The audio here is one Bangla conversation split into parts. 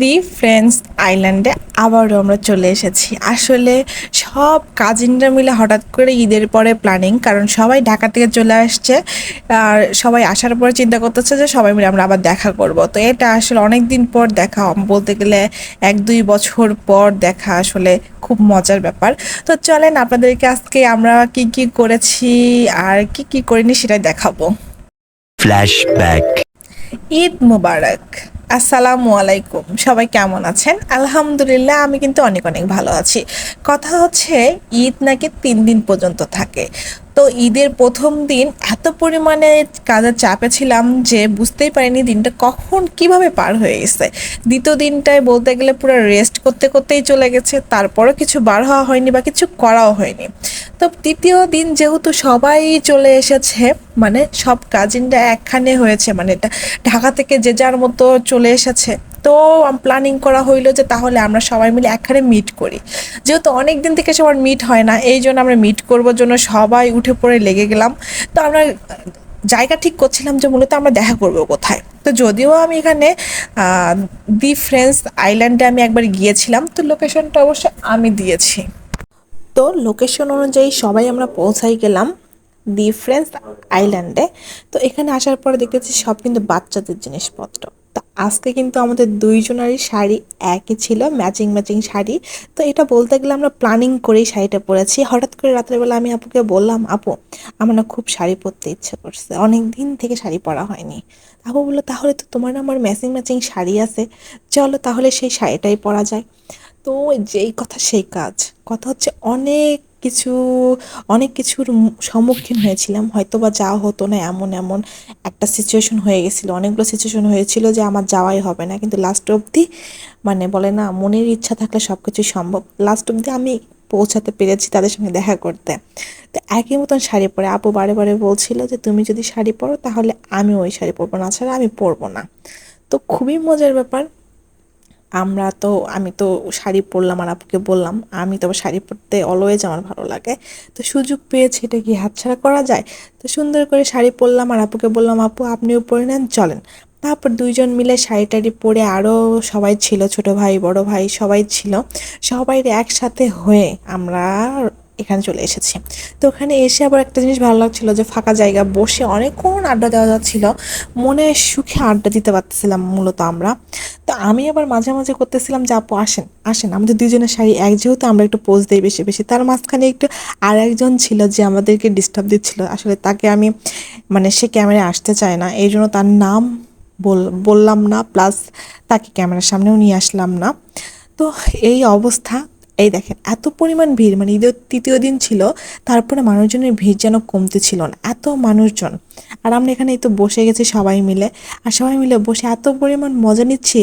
দি ফ্রেন্ডস আইল্যান্ডে আবারও আমরা চলে এসেছি। আসলে সব কাজিনরা মিলে হঠাৎ করে ঈদের পরে প্ল্যানিং কারণ সবাই ঢাকা থেকে চলে আসছে আর সবাই আসার পরে চিন্তা করতেছে যে সবাই মিলে আমরা আবার দেখা করব। তো এটা আসলে অনেক দিন পর দেখা বলতে গেলে এক দুই বছর পর দেখা আসলে খুব মজার ব্যাপার। তো চলেন আপনাদেরকে আজকে আমরা কি কি করেছি আর কি কি করিনি সেটাই দেখাবো। Flashback. ঈদ মুবারক। আসসালামু আলাইকুম। সবাই কেমন আছেন? আলহামদুলিল্লাহ, আমি কিন্তু অনেক অনেক ভালো আছি। কথা হচ্ছে, ঈদ নাকি তিন দিন পর্যন্ত থাকে। তো ঈদের প্রথম দিন এত পরিমাণে কাজের চাপে ছিলাম যে বুঝতেই পারিনি দিনটা কখন কীভাবে পার হয়ে গেছে। দ্বিতীয় দিনটায় বলতে গেলে পুরো রেস্ট করতে করতেই চলে গেছে, তারপরও কিছু বার হওয়া হয়নি বা কিছু করাও হয়নি। তো তৃতীয় দিন যেহেতু সবাই চলে এসেছে মানে সব কাজিনরা একখানে হয়েছে মানে এটা ঢাকা থেকে যে যার মতো চলে এসেছে তো প্ল্যানিং করা হইল যে তাহলে আমরা সবাই মিলে একখানে মিট করি। যেহেতু অনেক দিন থেকে সবার মিট হয় না, এই জন্য আমরা মিট করবার জন্য সবাই উঠে পড়ে লেগে গেলাম। তো আমরা, জায়গা ঠিক করছিলাম যে মূলত আমরা দেখা করব কোথায়। তো যদিও আমি এখানে দি ফ্রেন্ডস আইল্যান্ডে আমি একবার গিয়েছিলাম, তো লোকেশনটা অবশ্য আমি দিয়েছি। তো লোকেশন অনুযায়ী সবাই আমরা পৌঁছাই গেলাম দি ফ্রেন্ডস আইল্যান্ডে তো এখানে আসার পরে দেখতেছি সব কিন্তু বাচ্চাদের জিনিসপত্র। আজকে কিন্তু আমাদের দুইজনেরই শাড়ি একই ছিল ম্যাচিং ম্যাচিং শাড়ি। তো এটা বলতে গেলে আমরা প্ল্যানিং করেই শাড়িটা পরেছি। হঠাৎ করে রাত্রেবেলা আমি আপুকে বললাম, আপু, আমার না খুব শাড়ি পরতে ইচ্ছে করছে। অনেক দিন থেকে শাড়ি পরা হয়নি। আপু বলল, তাহলে তো তোমার আমার ম্যাচিং ম্যাচিং শাড়ি আছে। চলো তাহলে সেই শাড়িটাই পরা যায়। তো যেই কথা, সেই কাজ। কথা হচ্ছে অনেক কিছু, অনেক কিছুর সম্মুখীন হয়েছিলাম। হয়তো বা যাওয়া হতো না এমন এমন একটা সিচুয়েশন হয়ে গেছিল। অনেকগুলো সিচুয়েশন হয়েছিল যে আমার যাওয়াই হবে না। কিন্তু লাস্ট অবধি মানে বলে না, মনের ইচ্ছা থাকলে সব কিছুই সম্ভব। লাস্ট অবধি আমি পৌঁছাতে পেরেছি তাদের সঙ্গে দেখা করতে। তো একই মতন শাড়ি পরে আপু বারে বারে বলছিল যে, তুমি যদি শাড়ি পরো তাহলে আমি ওই শাড়ি পরবো, না ছাড়া আমি পরবো না। তো খুবই মজার ব্যাপার। আমরা তো, আমি তো শাড়ি পরলাম আর আপুকে বললাম, আমি তো শাড়ি পরতে অলওয়েজ আমার ভালো লাগে। তো সুযোগ পেয়েছি, এটা কি হাতছাড়া করা যায়? তো সুন্দর করে শাড়ি পরলাম আর আপুকে বললাম, আপু, আপনিও পরে নেন, চলেন। তারপর দুইজন মিলে শাড়ি টাড়ি পরে আরও সবাই ছিল, ছোট ভাই, বড় ভাই, সবাই ছিল। সবাই একসাথে হয়ে আমরা এখানে চলে এসেছি। তো ওখানে এসে আবার একটা জিনিস ভালো লাগছিল যে ফাঁকা জায়গা, বসে অনেকক্ষণ আড্ডা দেওয়া যাচ্ছিল, মনে সুখে আড্ডা দিতে পারতেছিলাম মূলত আমরা। তো আমি আবার মাঝে মাঝে করতেছিলাম যে, আপু, আসেন আসেন, আমাদের দুজনের শাড়ি এক যেহেতু আমরা একটু পোজ দিই বেশি বেশি, তার মাঝখানে একটু আর একজন ছিল যে আমাদেরকে ডিস্টার্ব দিচ্ছিল। আসলে তাকে আমি মানে সে ক্যামেরায় আসতে চায় না, এই জন্য তার নাম বল- বললাম না প্লাস তাকে ক্যামেরার সামনেও নিয়ে আসলাম না। তো এই অবস্থা এই দেখেন, এত পরিমাণ ভিড় মানে ঈদের তৃতীয় দিন ছিল, তারপরে মানুষজনের ভিড় যেন কমতে ছিল না, এত মানুষজন। আর আমরা এখানে এই তো বসে গেছি সবাই মিলে, আর সবাই মিলে বসে এত পরিমাণ মজা নিচ্ছি,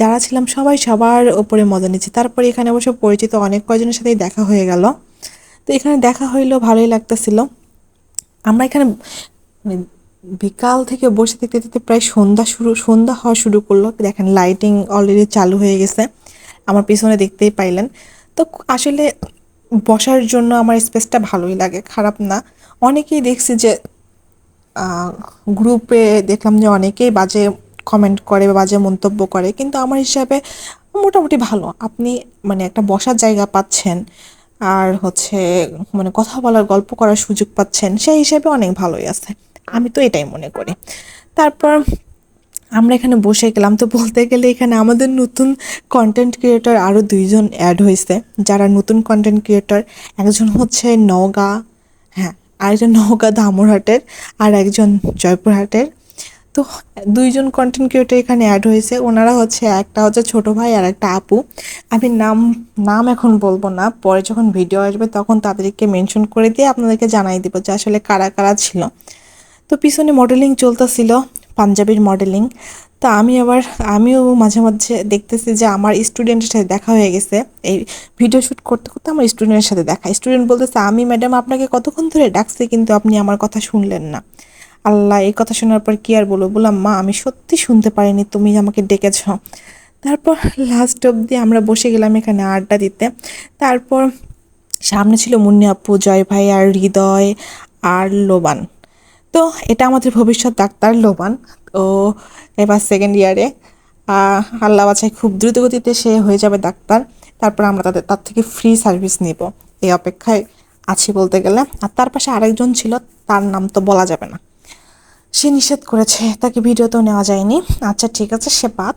যারা ছিলাম সবাই সবার ওপরে মজা নিচ্ছি। তারপরে এখানে অবশ্য পরিচিত অনেক কয়জনের সাথেই দেখা হয়ে গেল। তো এখানে দেখা হইল, ভালোই লাগতেছিল। আমরা এখানে মানে বিকাল থেকে বসে দেখতে দেখতে প্রায় সন্ধ্যা শুরু, সন্ধ্যা হওয়া শুরু করল। দেখেন লাইটিং অলরেডি চালু হয়ে গেছে। আমার পিছনে দেখতেই পাইলেন। তো আসলে বসার জন্য আমার স্পেসটা ভালোই লাগে, খারাপ না। অনেকেই দেখছি যে গ্রুপে দেখলাম যে অনেকেই বাজে কমেন্ট করে বা বাজে মন্তব্য করে, কিন্তু আমার হিসাবে মোটামুটি ভালো। আপনি মানে একটা বসার জায়গা পাচ্ছেন, আর হচ্ছে মানে কথা বলার, গল্প করার সুযোগ পাচ্ছেন, সেই হিসাবে অনেক ভালোই আছে। আমি তো এটাই মনে করি। তারপর আমরা এখানে বসে গেলাম। তো বলতে গেলে এখানে আমাদের নতুন কন্টেন্ট ক্রিয়েটর আরও দুইজন অ্যাড হয়েছে। যারা নতুন কন্টেন্ট ক্রিয়েটর একজন হচ্ছে নওগাঁ হ্যাঁ আরেকজন নওগাঁ ধামরহাটের আর একজন জয়পুরহাটের। তো দুইজন কন্টেন্ট ক্রিয়েটর এখানে অ্যাড হয়েছে। ওনারা হচ্ছে একটা হচ্ছে ছোট ভাই আর একটা আপু। আমি নাম নাম এখন বলব না। পরে যখন ভিডিও আসবে তখন তাদেরকে মেনশন করে দিয়ে আপনাদেরকে জানাই দিব যে আসলে কারা কারা ছিল। তো পিছনে মডেলিং চলতেছিল। পাঞ্জাবির মডেলিং তা আমি আবার, আমিও মাঝে মাঝে দেখতেছি যে আমার স্টুডেন্টের সাথে দেখা হয়ে গেছে। এই ভিডিও শ্যুট করতে করতে আমার স্টুডেন্টের সাথে দেখা। স্টুডেন্ট বলতেছে, আমি ম্যাডাম আপনাকে কতক্ষণ ধরে ডাকছি কিন্তু আপনি আমার কথা শুনলেন না। আল্লাহ, এই কথা শোনার পর কি আর বলব? বললাম, মা, আমি সত্যি শুনতে পারিনি, তুমি আমাকে ডেকেছ। তারপর লাস্ট অবধি আমরা বসে গেলাম এখানে আড্ডা দিতে। তারপর সামনে ছিল মুন্নি আপু, জয় ভাই আর হৃদয় আর লোবান। তো এটা আমাদের ভবিষ্যৎ ডাক্তার লোবান। ও এবার সেকেন্ড ইয়ারে আল্লাহ বাছাই খুব দ্রুত গতিতে সে হয়ে যাবে ডাক্তার। তারপর আমরা তাদের, তার থেকে ফ্রি সার্ভিস নিব। এই অপেক্ষায় আছি বলতে গেলে। আর তার পাশে আরেকজন ছিল, তার নাম তো বলা যাবে না। সে নিষেধ করেছে, তাকে ভিডিওতেও নেওয়া যায়নি। আচ্ছা ঠিক আছে, সে বাদ।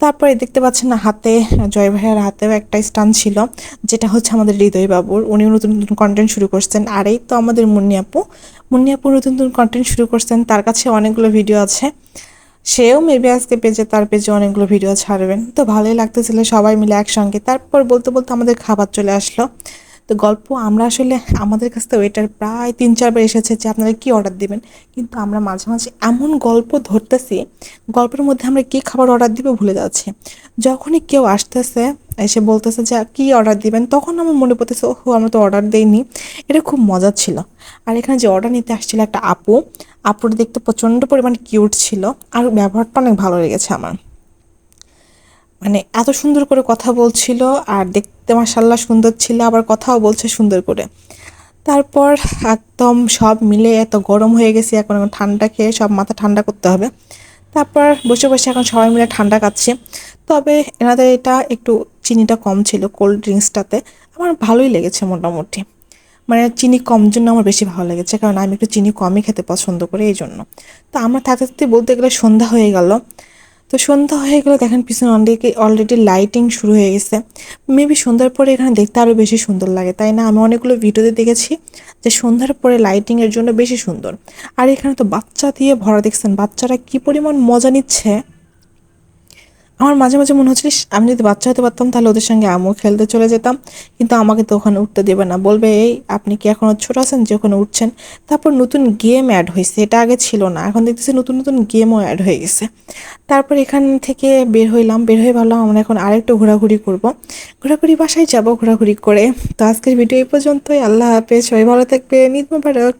তারপরে দেখতে পাচ্ছেন না, হাতে, জয় ভাইয়ার হাতেও একটা স্টান ছিল, যেটা হচ্ছে আমাদের হৃদয় বাবুর। উনি নতুন নতুন কন্টেন্ট শুরু করছেন। আর এই তো আমাদের মুন্নিয়াপু আপু। মুন্নি আপু নতুন নতুন কন্টেন্ট শুরু করছেন। তার কাছে অনেকগুলো ভিডিও আছে। সেও মেবি আজকে পেজে, তার পেজে অনেকগুলো ভিডিও ছাড়বেন। তো ভালোই লাগতেছিল সবাই মিলে একসঙ্গে। তারপর বলতে বলতে আমাদের খাবার চলে আসলো। তো গল্প আমরা আসলে আমাদের কাছ থেকে ওয়েটার প্রায় তিন চারবার এসেছে যে আপনারা কি অর্ডার দিবেন। কিন্তু আমরা মাঝে মাঝে এমন গল্প ধরতেছি, গল্পের মধ্যে আমরা কি খাবার অর্ডার দিব ভুলে যাচ্ছি। যখনই কেউ আসতেছে, এসে বলতেছে যে, কি অর্ডার দিবেন? তখন আমার মনে পড়তেছে, ওহো, আমরা তো অর্ডার দেইনি। এটা খুব মজার ছিল। আর এখানে যে অর্ডার নিতে আসছিল একটা আপু, আপুটা দেখতে প্রচণ্ড পরিমাণ কিউট ছিল, আর ব্যবহারটা অনেক ভালো লেগেছে আমার। মানে এত সুন্দর করে কথা বলছিল আর দেখতে মাসাল্লাহ সুন্দর ছিল, আবার কথাও বলছে সুন্দর করে। তারপর একদম সব মিলে এত গরম হয়ে গেছে, এখন এখন ঠান্ডা খেয়ে সব মাথা ঠান্ডা করতে হবে। তারপর বসে বসে এখন সবাই মিলে ঠান্ডা খাচ্ছি তবে এনাদের এটা একটু চিনিটা কম ছিল কোল্ড ড্রিঙ্কসটাতে, আমার ভালোই লেগেছে মোটামুটি। মানে চিনি কম জন্য আমার বেশি ভালো লেগেছে, কারণ আমি একটু চিনি কমই খেতে পছন্দ করি এই জন্য তো আমরা থাকতে থাকতে বলতে গেলে সন্ধ্যা হয়ে গেল। তো সন্ধ্যা হয়ে গেলে, দেখেন পিছনে অনেকে অলরেডি লাইটিং শুরু হয়ে গেছে। মেবি সন্ধ্যার পরে এখানে দেখতে আরও বেশি সুন্দর লাগে, তাই না? আমি অনেকগুলো ভিডিওতে দেখেছি যে সন্ধ্যার পরে লাইটিংয়ের জন্য বেশি সুন্দর। আর এখানে তো বাচ্চা দিয়ে ভরা, দেখছেন বাচ্চারা কি পরিমাণ মজা নিচ্ছে। আমার মাঝে মাঝে মনে হচ্ছিল আমি যদি বাচ্চা হতে পারতাম, তাহলে ওদের সঙ্গে আমিও খেলতে চলে যেতাম। কিন্তু আমাকে তো ওখানে উঠতে দেবে না। বলবে, এই, আপনি কি এখনও ছোট আছেন? যে ওখানে উঠছেন। তারপর নতুন গেম অ্যাড হয়েছে। এটা আগে ছিল না, এখন দেখতেছি নতুন নতুন গেমও অ্যাড হয়ে গেছে। তারপর এখান থেকে বের হইলাম। বের হয়ে ভাবলাম, আমরা এখন আরেকটু ঘোরাঘুরি করব। ঘোরাঘুরি বাসায় যাব, ঘোরাঘুরি করে। তো আজকের ভিডিও এই পর্যন্তই। আল্লাহ হাফেজ, সবাই ভালো থাকবে নিদ মোবারক।